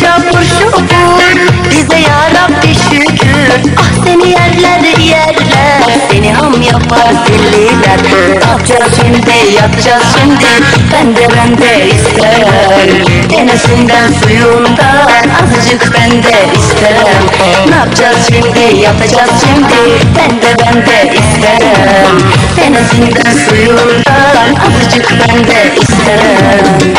Şapur şupur Bize yarabbi şükür. Ah seni yerler yerler. Seni ham yapar zilliler Ne yapacağız şimdi yapacağız şimdi. Ben de ben de isterim. Denesinden suyundan Azıcık ben de isterim. Ne yapacağız şimdi yapacağız şimdi. Ben de ben de isterim. Denesinden suyundan Azıcık ben de isterim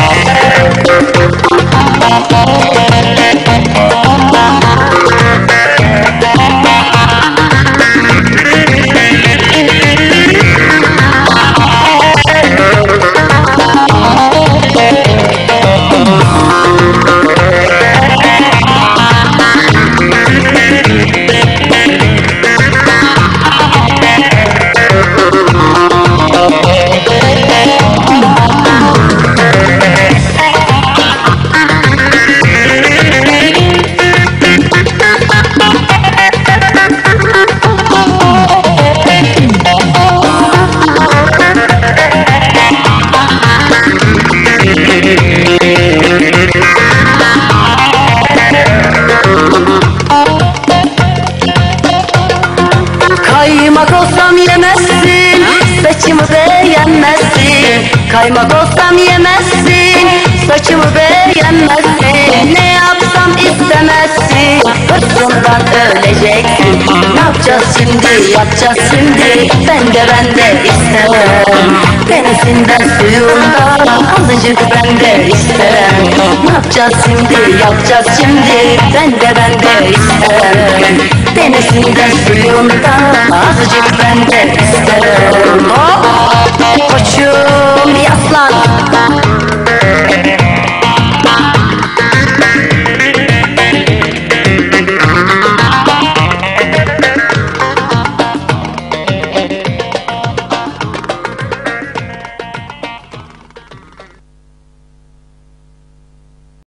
Kaymak olsam yemezsin Saçımı beğenmezsin. Kaymak olsam yemezsin Saçımı beğenmezsin. Ne yapsam istemezsin Hırsımdan öleceksin. Ne yapacağız şimdi yapacağız şimdi? Ben de ben de istemem. Denesinden suyundan Azıcık ben de isterim Ne yapacağız şimdi yapacağız şimdi? Ben de ben de isterim Denesinden suyundan Azıcık ben